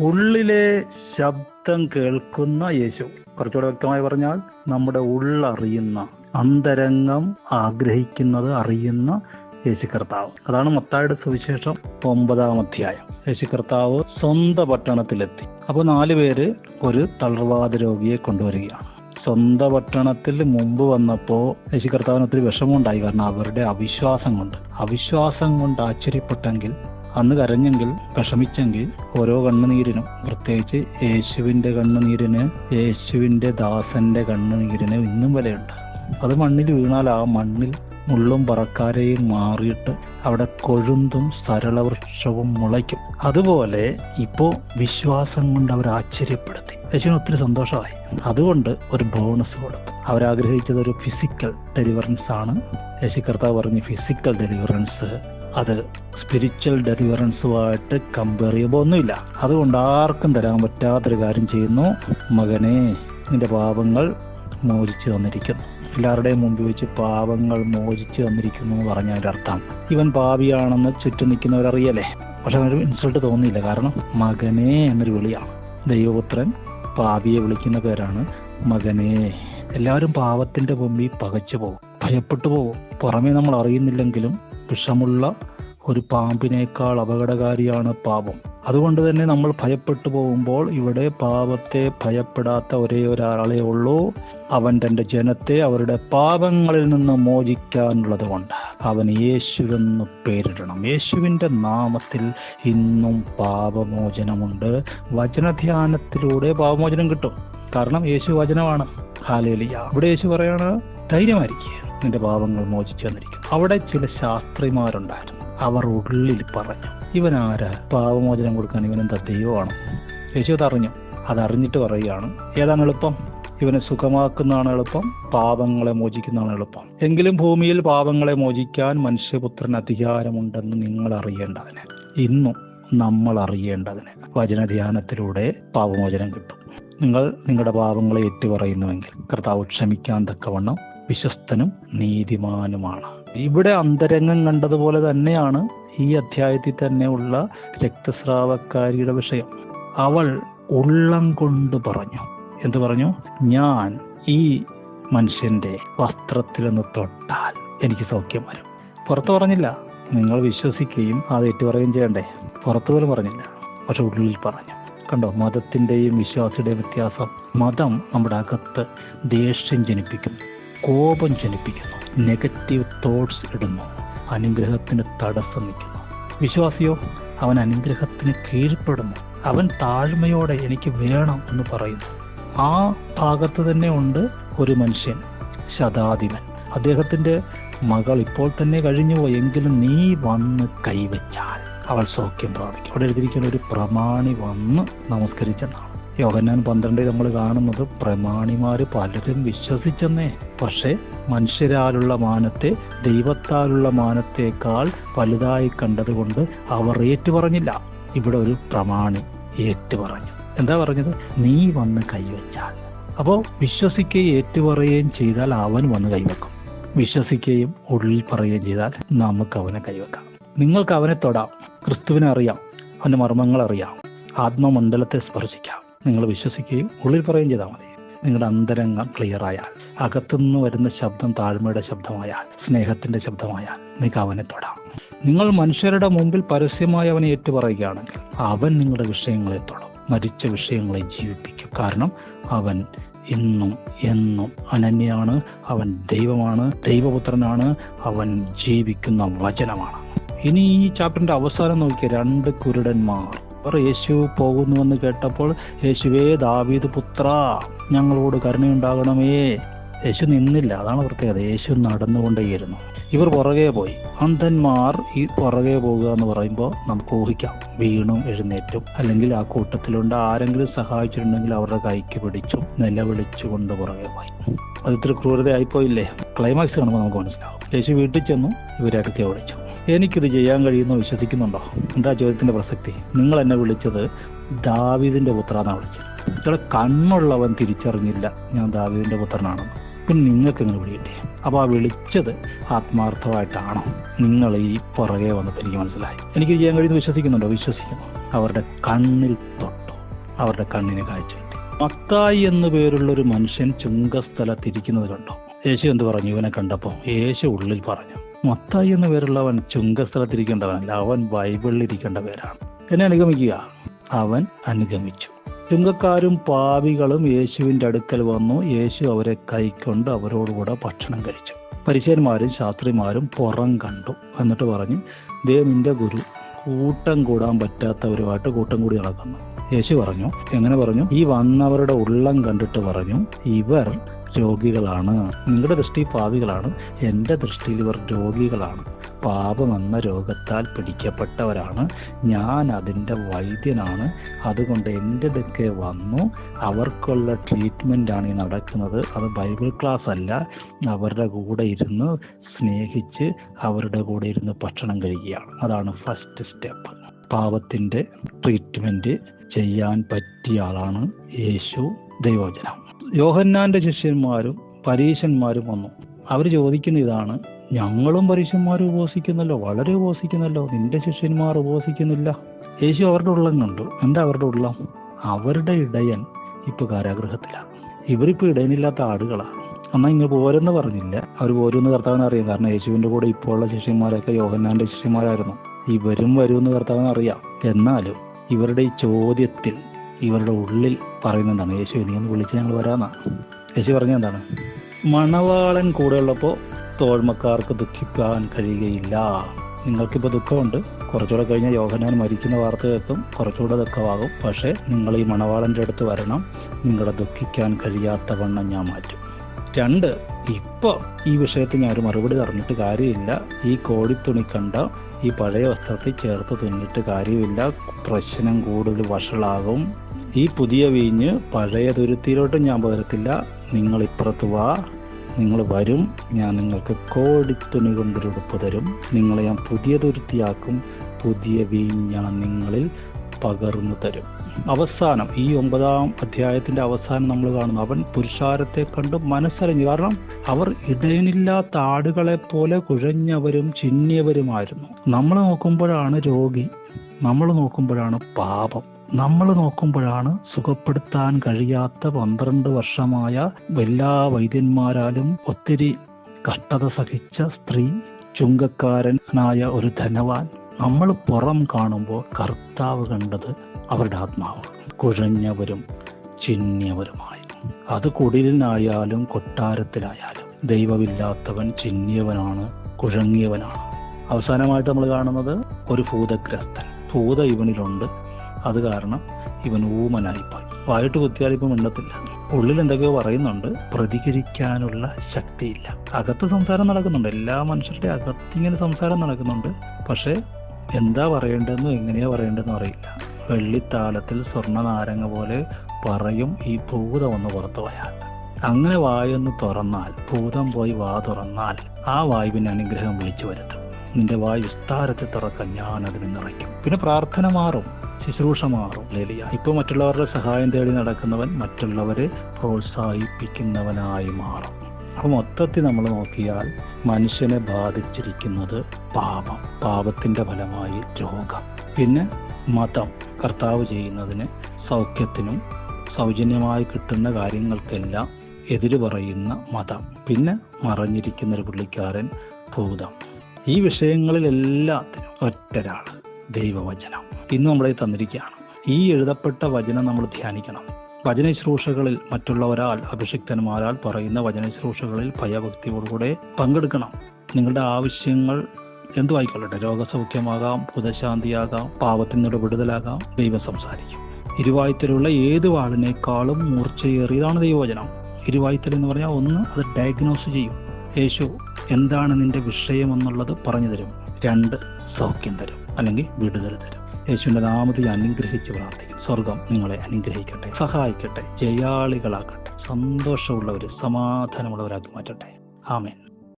ഉള്ളിലെ ശബ്ദം കേൾക്കുന്ന യേശു. കുറച്ചുകൂടെ വ്യക്തമായി പറഞ്ഞാൽ നമ്മുടെ ഉള്ളറിയുന്ന അന്തരംഗം ആഗ്രഹിക്കുന്നത് അറിയുന്ന യേശു കർത്താവ്. അതാണ് മത്തായുടെ സുവിശേഷം ഒമ്പതാം അധ്യായം. യേശു കർത്താവ് സ്വന്തം പട്ടണത്തിലെത്തി. അപ്പോൾ നാല് പേര് ഒരു തളർവാദ രോഗിയെ കൊണ്ടുവരികയാണ്. സ്വന്തം പട്ടണത്തിൽ മുമ്പ് വന്നപ്പോൾ യേശു കർത്താവിന് ഒത്തിരി വിഷമമുണ്ടായി. കാരണം അവരുടെ അവിശ്വാസം കൊണ്ട്. അവിശ്വാസം കൊണ്ട് ആശ്ചര്യപ്പെട്ടെങ്കിൽ അന്ന് കരഞ്ഞെങ്കിൽ വിഷമിച്ചെങ്കിൽ ഓരോ കണ്ണുനീരിനും പ്രത്യേകിച്ച് യേശുവിന്റെ കണ്ണുനീരിന് യേശുവിന്റെ ദാസന്റെ കണ്ണുനീരിന് ഇന്നും വിലയുണ്ട്. അത് മണ്ണിൽ വീണാൽ ആ മണ്ണിൽ മുള്ളും പറക്കാരയും മാറിയിട്ട് അവിടെ കൊഴുന്തും സരളവൃക്ഷവും മുളയ്ക്കും. അതുപോലെ ഇപ്പോ വിശ്വാസം കൊണ്ട് അവർ ആശ്ചര്യപ്പെടുത്തി. യേശുവിന് ഒത്തിരി സന്തോഷമായി. അതുകൊണ്ട് ഒരു ബോണസ് കൊടുത്തു. അവരാഗ്രഹിച്ചത് ഒരു ഫിസിക്കൽ ഡെലിവറൻസ് ആണ്. യേശു കർത്താവ് പറഞ്ഞ ഫിസിക്കൽ ഡെലിവറൻസ് അത് സ്പിരിച്വൽ ഡെലിവറൻസുമായിട്ട് കമ്പയർ ചെയ്യുമ്പോൾ ഒന്നുമില്ല. അതുകൊണ്ട് ആർക്കും തരാൻ പറ്റാത്തൊരു കാര്യം ചെയ്യുന്നു. മകനെ നിന്റെ പാപങ്ങൾ മോചിച്ചു തന്നിരിക്കുന്നു. എല്ലാവരുടെയും മുമ്പിൽ വെച്ച് പാപങ്ങൾ മോചിച്ചു തന്നിരിക്കുന്നു എന്ന് പറഞ്ഞതിന്റെ അർത്ഥം. ഇവൻ പാപിയാണെന്ന് ചുറ്റും നിൽക്കുന്നവരറിയല്ലേ? പക്ഷെ അവനൊരു ഇൻസൾട്ട് തോന്നിയില്ല. കാരണം മകനേ എന്നൊരു വിളിയാണ്. ദൈവപുത്രൻ പാപിയെ വിളിക്കുന്ന പേരാണ് മകനേ. എല്ലാവരും പാപത്തിന്റെ മുമ്പിൽ പകച്ചു പോകും. ഭയപ്പെട്ടു പോകും. പുറമേ നമ്മൾ അറിയുന്നില്ലെങ്കിലും വിഷമുള്ള ഒരു പാമ്പിനേക്കാൾ അപകടകാരിയാണ് പാപം. അതുകൊണ്ട് തന്നെ നമ്മൾ ഭയപ്പെട്ടു പോകുമ്പോൾ ഇവിടെ പാപത്തെ ഭയപ്പെടാത്ത ഒരേ ഒരാളെ ഉള്ളൂ. അവൻ തന്റെ ജനത്തെ അവരുടെ പാപങ്ങളിൽ നിന്ന് മോചിക്കാനുള്ളത് കൊണ്ട് അവൻ യേശുവെന്ന് പേരിടണം. യേശുവിന്റെ നാമത്തിൽ ഇന്നും പാപമോചനമുണ്ട്. വചനധ്യാനത്തിലൂടെ പാപമോചനം കിട്ടും. കാരണം യേശു വചനമാണ്. ഹാലേലിയ. അവിടെ യേശു പറയാണ് ധൈര്യമായിരിക്കുക നിന്റെ പാപങ്ങൾ മോചിച്ചു വന്നിരിക്കും അവിടെ ചില ശാസ്ത്രിമാരുണ്ടായിരുന്നു. അവർ ഉള്ളിൽ പറഞ്ഞു ഇവൻ ആരാ പാപമോചനം കൊടുക്കാൻ ഇവനെന്താ ദൈവമാണ്? യേശു അതറിഞ്ഞു. അതറിഞ്ഞിട്ട് പറയുകയാണ് ഏതാണ് എളുപ്പം? ഇവനെ സുഖമാക്കുന്നതാണ് എളുപ്പം പാപങ്ങളെ മോചിക്കുന്നതാണ് എളുപ്പം. എങ്കിലും ഭൂമിയിൽ പാപങ്ങളെ മോചിക്കാൻ മനുഷ്യപുത്രന് അധികാരമുണ്ടെന്ന് നിങ്ങൾ അറിയേണ്ടതിന്. ഇന്നും നമ്മൾ അറിയേണ്ടതിന് വചനധ്യാനത്തിലൂടെ പാപമോചനം കിട്ടും. നിങ്ങൾ നിങ്ങളുടെ പാപങ്ങളെ ഏറ്റുപറയുന്നുവെങ്കിൽ കർത്താവ് ക്ഷമിക്കാൻ തക്കവണ്ണം വിശ്വസ്തനും നീതിമാനുമാണ്. ഇവിടെ അന്തരംഗം കണ്ടതുപോലെ തന്നെയാണ് ഈ അധ്യായത്തിൽ തന്നെ ഉള്ള രക്തസ്രാവക്കാരിയുടെ വിഷയം. അവൾ ഉള്ളം കൊണ്ട് പറഞ്ഞു എന്തു പറഞ്ഞു? ഞാൻ ഈ മനുഷ്യന്റെ വസ്ത്രത്തിലൊന്ന് തൊട്ടാൽ എനിക്ക് സൗഖ്യം വരും. പുറത്തു പറഞ്ഞില്ല. നിങ്ങൾ വിശ്വസിക്കുകയും അത് ഏറ്റുപറയുകയും ചെയ്യണ്ടേ? പുറത്തു പോലും പറഞ്ഞില്ല. പക്ഷെ ഉള്ളിൽ പറഞ്ഞു. കണ്ടോ മതത്തിന്റെയും വിശ്വാസിയുടെയും വ്യത്യാസം. മതം നമ്മുടെ അകത്ത് ദേഷ്യം ജനിപ്പിക്കുന്നു കോപം ജനിപ്പിക്കുന്നു നെഗറ്റീവ് തോട്ട്സ് ഇടുന്നു അനുഗ്രഹത്തിന് തടസ്സം നിൽക്കുന്നു. വിശ്വാസിയോ അവൻ അനുഗ്രഹത്തിന് കീഴ്പ്പെടുന്നു. അവൻ താഴ്മയോടെ എനിക്ക് വേണം എന്ന് പറയുന്നു. ആ ഭാഗത്ത് തന്നെ ഉണ്ട് ഒരു മനുഷ്യൻ ശതാധിപൻ. അദ്ദേഹത്തിന്റെ മകൾ ഇപ്പോൾ തന്നെ കഴിഞ്ഞുപോയി എങ്കിലും നീ വന്ന് കൈവച്ചാൽ അവൾ സൗഖ്യം പ്രാപിക്കും. അവിടെ എഴുതിയിരിക്കുന്ന ഒരു പ്രമാണി വന്ന് നമസ്കരിച്ചെന്നാണ്. യോഹന്നാൻ പന്ത്രണ്ടിൽ നമ്മൾ കാണുന്നത് പ്രമാണിമാർ പലരും വിശ്വസിച്ചെന്നേ. പക്ഷേ മനുഷ്യരാലുള്ള മാനത്തെ ദൈവത്താലുള്ള മാനത്തേക്കാൾ വലുതായി കണ്ടതുകൊണ്ട് അവർ ഏറ്റുപറഞ്ഞില്ല. ഇവിടെ ഒരു പ്രമാണി ഏറ്റുപറഞ്ഞു. എന്താ പറഞ്ഞത്? നീ വന്ന് കൈവച്ചാൽ. അപ്പോൾ വിശ്വസിക്കുകയും ഏറ്റുപറയുകയും ചെയ്താൽ അവൻ വന്ന് കൈവെക്കും. വിശ്വസിക്കുകയും ഉള്ളിൽ പറയുകയും ചെയ്താൽ നമുക്ക് അവനെ കൈവെക്കാം. നിങ്ങൾക്ക് അവനെ തൊടാം. ക്രിസ്തുവിനെ അറിയാം. അവന്റെ മർമ്മങ്ങൾ അറിയാം. ആത്മമണ്ഡലത്തെ സ്പർശിക്കാം. നിങ്ങൾ വിശ്വസിക്കുകയും ഉള്ളിൽ പറയുകയും ചെയ്താൽ മതി. നിങ്ങളുടെ അന്തരംഗം ക്ലിയറായാൽ അകത്തുനിന്ന് വരുന്ന ശബ്ദം താഴ്മയുടെ ശബ്ദമായാൽ സ്നേഹത്തിന്റെ ശബ്ദമായാൽ നിങ്ങൾക്ക് അവനെ തൊടാം. നിങ്ങൾ മനുഷ്യരുടെ മുമ്പിൽ പരസ്യമായി അവനെ ഏറ്റുപറയുകയാണെങ്കിൽ അവൻ നിങ്ങളുടെ വിഷയങ്ങളെ തൊടും. മരിച്ച വിഷയങ്ങളെ ജീവിപ്പിക്കും. കാരണം അവൻ ഇന്നും എന്നും അനന്യാണ് അവൻ ദൈവമാണ് ദൈവപുത്രനാണ്. അവൻ ജീവിക്കുന്ന വചനമാണ്. ഇനി ഈ ചാപ്റ്ററിന്റെ അവസാനം നോക്കിയ രണ്ട് കുരുടന്മാർ. അവർ യേശു പോകുന്നുവെന്ന് കേട്ടപ്പോൾ യേശുവേ ദാവീദ് പുത്ര ഞങ്ങളോട് കരുണയുണ്ടാകണമേ. യേശു നിന്നില്ല. അതാണ് പ്രത്യേകത. യേശു നടന്നുകൊണ്ടേയിരുന്നു. ഇവർ പുറകെ പോയി. അന്ധന്മാർ ഈ പുറകെ പോകുക എന്ന് പറയുമ്പോൾ നമുക്ക് ഊഹിക്കാം. വീണും എഴുന്നേറ്റും. അല്ലെങ്കിൽ ആ കൂട്ടത്തിലുണ്ട്. ആരെങ്കിലും സഹായിച്ചിട്ടുണ്ടെങ്കിൽ അവരുടെ കൈക്ക് പിടിച്ചും നിലവിളിച്ചുകൊണ്ട് പുറകെ പോയി. അത് ഇത്ര ക്രൂരതയായിപ്പോയില്ലേ ക്ലൈമാക്സ് കാണുമ്പോൾ നമുക്ക് മനസ്സിലാവും. യേശു വീട്ടിൽ ചെന്നു ഇവരകത്തെ ഓടിച്ചു എനിക്കിത് ചെയ്യാൻ കഴിയുമെന്ന് വിശ്വസിക്കുന്നുണ്ടോ? എന്താ ചോദ്യത്തിന്റെ പ്രസക്തി? നിങ്ങൾ എന്നെ വിളിച്ചത് ദാവീദിന്റെ പുത്രാന്നാണ് വിളിച്ചത്. ഇവിടെ കണ്ണുള്ളവൻ തിരിച്ചറിഞ്ഞില്ല. ഞാൻ ദാവീദിന്റെ പുത്രനാണെന്ന്. പിന്നെ നിങ്ങൾക്ക് ഇങ്ങനെ വിളിയിട്ടേ? അപ്പോൾ ആ വിളിച്ചത് ആത്മാർത്ഥമായിട്ടാണോ? നിങ്ങൾ ഈ പുറകെ വന്നപ്പോൾ എനിക്ക് മനസ്സിലായി. എനിക്ക് ചെയ്യാൻ കഴിയുന്ന വിശ്വസിക്കുന്നുണ്ടോ? വിശ്വസിക്കുന്നു. അവരുടെ കണ്ണിൽ തൊട്ടു. അവരുടെ കണ്ണിനെ കാഴ്ച കിട്ടി മത്തായി എന്നു പേരുള്ള ഒരു മനുഷ്യൻ ചുങ്കസ്ഥലത്തിരിക്കുന്നത് കണ്ടോ. യേശു എന്ത് പറഞ്ഞു? ഇവനെ കണ്ടപ്പോൾ യേശു ഉള്ളിൽ പറഞ്ഞു മത്തായി എന്ന പേരുള്ളവൻ ചുങ്കസ്ഥലത്തിരിക്കേണ്ടവനല്ല അവൻ ബൈബിളിൽ ഇരിക്കേണ്ട പേരാണ്. എന്നെ അനുഗമിക്കുക. അവൻ അനുഗമിച്ചു. ചുങ്കക്കാരും പാവികളും യേശുവിന്റെ അടുക്കൽ വന്നു. യേശു അവരെ കൈക്കൊണ്ട് അവരോടുകൂടെ ഭക്ഷണം കഴിച്ചു. പരിശന്മാരും ശാസ്ത്രിമാരും പുറം കണ്ടു എന്നിട്ട് പറഞ്ഞു ദേ നിന്റെ ഗുരു കൂട്ടം കൂടാൻ പറ്റാത്തവരുമായിട്ട് കൂട്ടം കൂടി നടക്കുന്നു. യേശു പറഞ്ഞു എങ്ങനെ പറഞ്ഞു? ഈ വന്നവരുടെ ഉള്ളം കണ്ടിട്ട് പറഞ്ഞു ഇവർ രോഗികളാണ്. നിങ്ങളുടെ ദൃഷ്ടി പാവികളാണ്. എന്റെ ദൃഷ്ടിയിൽ ഇവർ രോഗികളാണ്. പാപമെന്ന രോഗത്താൽ പിടിക്കപ്പെട്ടവരാണ്. ഞാൻ അതിന്റെ വൈദ്യനാണ്. അതുകൊണ്ട് എന്റെ ഇതൊക്കെ വന്നു. അവർക്കുള്ള ട്രീറ്റ്മെന്റാണ് ഈ നടക്കുന്നത്. അത് ബൈബിൾ ക്ലാസ് അല്ല അവരുടെ കൂടെ ഇരുന്ന് സ്നേഹിച്ച് അവരുടെ കൂടെ ഇരുന്ന് ഭക്ഷണം കഴിക്കുകയാണ്. അതാണ് ഫസ്റ്റ് സ്റ്റെപ്പ്. പാപത്തിന്റെ ട്രീറ്റ്മെന്റ് ചെയ്യാൻ പറ്റിയ ആളാണ് യേശു ദൈവോചനം യോഹന്നാന്റെ ശിഷ്യന്മാരും പരീശന്മാരും വന്നു. അവർ ചോദിക്കുന്ന ഇതാണ് ഞങ്ങളും പരീക്ഷന്മാർ ഉപവസിക്കുന്നല്ലോ വളരെ ഉപവസിക്കുന്നല്ലോ. നിന്റെ ശിഷ്യന്മാർ ഉപവസിക്കുന്നില്ല. യേശു അവരുടെ ഉള്ളം കണ്ടു എന്താ അവരുടെ ഉള്ളം? അവരുടെ ഇടയൻ ഇപ്പൊ കാരാഗ്രഹത്തിലാണ് ഇവരിപ്പോ ഇടയനില്ലാത്ത ആടുകളാണ് എന്നാൽ ഇങ്ങ് പോരെന്ന് പറഞ്ഞില്ല. അവർ പോരുമെന്ന് കർത്താവിന് അറിയാം. കാരണം യേശുവിന്റെ കൂടെ ഇപ്പോൾ ഉള്ള ശിഷ്യന്മാരൊക്കെ യോഹന്നാന്റെ ശിഷ്യന്മാരായിരുന്നു. ഇവരും വരുമെന്ന് കർത്താവിന് അറിയാം. എന്നാലും ഇവരുടെ ഈ ചോദ്യത്തിൽ ഇവരുടെ ഉള്ളിൽ പറയുന്നതാണ് യേശു നീ ഒന്ന് വിളിച്ച് ഞങ്ങൾ വരാമെന്നാണ് യേശു പറഞ്ഞ എന്താണ്? മണവാളൻ കൂടെ ഉള്ളപ്പോൾ തോഴ്മക്കാർക്ക് ദുഃഖിക്കാൻ കഴിയുകയില്ല നിങ്ങൾക്കിപ്പോൾ ദുഃഖമുണ്ട് കുറച്ചുകൂടെ കഴിഞ്ഞാൽ യോഹനാൻ മരിക്കുന്ന വാർത്ത കേൾക്കും കുറച്ചുകൂടെ ദുഃഖമാകും പക്ഷേ നിങ്ങൾ ഈ മണവാളന്റെ അടുത്ത് വരണം നിങ്ങളെ ദുഃഖിക്കാൻ കഴിയാത്ത വണ്ണം ഞാൻ മാറ്റും രണ്ട് ഇപ്പോൾ ഈ വിഷയത്തിൽ ഞാൻ ഒരു മറുപടി പറഞ്ഞിട്ട് കാര്യമില്ല ഈ കോടിത്തുണി കണ്ട ഈ പഴയ വസ്ത്രത്തിൽ ചേർത്ത് തുന്നിട്ട് കാര്യമില്ല പ്രശ്നം കൂടുതൽ വഷളാകും ഈ പുതിയ വീഞ്ഞ് പഴയ തുരുത്തിയിലോട്ടും ഞാൻ പകരത്തില്ല നിങ്ങൾ ഇപ്പുറത്ത് വാ നിങ്ങൾ വരും ഞാൻ നിങ്ങൾക്ക് കോടിത്തുണി കൊണ്ടൊരു ഉടുപ്പ് തരും. നിങ്ങളെ ഞാൻ പുതിയ തുരുത്തിയാക്കും പുതിയ വീഞ്ഞ് ഞാൻ നിങ്ങളിൽ പകർന്നു തരും. അവസാനം ഈ ഒമ്പതാം അധ്യായത്തിന്റെ അവസാനം നമ്മൾ കാണുന്നു. അവൻ പുരുഷാരത്തെ കണ്ട് മനസ്സറിഞ്ഞു കാരണം അവർ ഇടയനില്ലാത്ത ആടുകളെ പോലെ കുഴഞ്ഞവരും ചിന്നിയവരുമായിരുന്നു. നമ്മൾ നോക്കുമ്പോഴാണ് രോഗി നമ്മൾ നോക്കുമ്പോഴാണ് പാപം. നമ്മൾ നോക്കുമ്പോഴാണ് സുഖപ്പെടുത്താൻ കഴിയാത്ത പന്ത്രണ്ട് വർഷമായ എല്ലാ വൈദ്യന്മാരാലും ഒത്തിരി കഷ്ടത സഹിച്ച സ്ത്രീ ചുങ്കക്കാരനായ ഒരു ധനവാൻ നമ്മൾ പുറം കാണുമ്പോൾ കർത്താവ് കണ്ടത് അവരുടെ ആത്മാവ് കുഴഞ്ഞവരും ചിന്നിയവരുമായിരുന്നു. അത് കുടിലിനായാലും കൊട്ടാരത്തിലായാലും ദൈവമില്ലാത്തവൻ ചിന്നിയവനാണ് കുഴങ്ങിയവനാണ്. അവസാനമായിട്ട് നമ്മൾ കാണുന്നത് ഒരു ഭൂതഗ്രസ്തൻ ഭൂത ഇവനിലുണ്ട്. അത് കാരണം ഇവൻ ഊമനായിപ്പോയി. വായിട്ട് കുത്തിയാൽ ഇപ്പം മിണ്ടത്തില്ല. ഉള്ളിൽ എന്തൊക്കെയോ പറയുന്നുണ്ട്. പ്രതികരിക്കാനുള്ള ശക്തിയില്ല. അകത്ത് സംസാരം നടക്കുന്നുണ്ട്. എല്ലാ മനുഷ്യരുടെ അകത്തിങ്ങനെ സംസാരം നടക്കുന്നുണ്ട്. പക്ഷേ എന്താ പറയേണ്ടതെന്നും എങ്ങനെയാ പറയേണ്ടതെന്നും അറിയില്ല. വെള്ളിത്താലത്തിൽ സ്വർണനാരങ്ങ പോലെ പറയും ഈ ഭൂതം ഒന്ന് പുറത്തു പോയാൽ. അങ്ങനെ വായൊന്ന് തുറന്നാൽ ഭൂതം പോയി വാ തുറന്നാൽ ആ വായുവിന് അനുഗ്രഹം വിളിച്ചു വരുത്തും. നിന്റെ വായു വിസ്താരത്തിൽ തുറക്കാൻ ഞാൻ അതിന് നിറയ്ക്കും. പിന്നെ പ്രാർത്ഥന മാറും ശുശ്രൂഷ മാറും. ലേലിയ ഇപ്പോൾ മറ്റുള്ളവരുടെ സഹായം തേടി നടക്കുന്നവൻ മറ്റുള്ളവരെ പ്രോത്സാഹിപ്പിക്കുന്നവനായി മാറും. അപ്പോൾ മൊത്തത്തിൽ നമ്മൾ നോക്കിയാൽ മനുഷ്യനെ ബാധിച്ചിരിക്കുന്നത് പാപം പാപത്തിന്റെ ഫലമായി രോഗം. പിന്നെ മതം കർത്താവ് ചെയ്യുന്നതിന് സൗഖ്യത്തിനും സൗജന്യമായി കിട്ടുന്ന കാര്യങ്ങൾക്കെല്ലാം എതിര് പറയുന്ന മതം. പിന്നെ മറഞ്ഞിരിക്കുന്ന ഒരു പുള്ളിക്കാരൻ ഭൂതം. ഈ വിഷയങ്ങളിലെല്ലാത്തിനും ഒറ്റരാൾ ദൈവവചനം ഇന്ന് നമ്മളെ തന്നിരിക്കുകയാണ്. ഈ എഴുതപ്പെട്ട വചനം നമ്മൾ ധ്യാനിക്കണം. വചനശ്രൂഷകളിൽ മറ്റുള്ള ഒരാൾ അഭിഷിക്തന്മാരാൽ പറയുന്ന വചനശ്രൂഷകളിൽ ഭയഭക്തിയോടുകൂടെ പങ്കെടുക്കണം. നിങ്ങളുടെ ആവശ്യങ്ങൾ എന്തുമായിക്കൊള്ളട്ടെ രോഗസൗഖ്യമാകാം പുതശാന്തിയാകാം പാവത്തിൽ നിന്നുള്ള വിടുതലാകാം ദൈവം സംസാരിക്കും. ഇരുവായുത്തലുള്ള ഏത് വാളിനേക്കാളും മൂർച്ചയേറിയതാണ് ദൈവവചനം. ഇരുവായുത്തൽ എന്ന് പറഞ്ഞാൽ ഒന്ന് അത് ഡയഗ്നോസ് ചെയ്യും. യേശു എന്താണ് നിന്റെ വിഷയമെന്നുള്ളത് പറഞ്ഞു തരും. രണ്ട് സൗഖ്യം തരും. അല്ലെങ്കിൽ വിടുതൽ തരും. യേശുവിന്റെ നാമത്തിൽ അനുഗ്രഹിച്ച് പ്രാർത്ഥിക്കും. സ്വർഗം നിങ്ങളെ അനുഗ്രഹിക്കട്ടെ സഹായിക്കട്ടെ ജയാളികളാക്കട്ടെ സന്തോഷമുള്ളവർ സമാധാനമുള്ളവരാക്കി മാറ്റട്ടെ. ആമേൻ.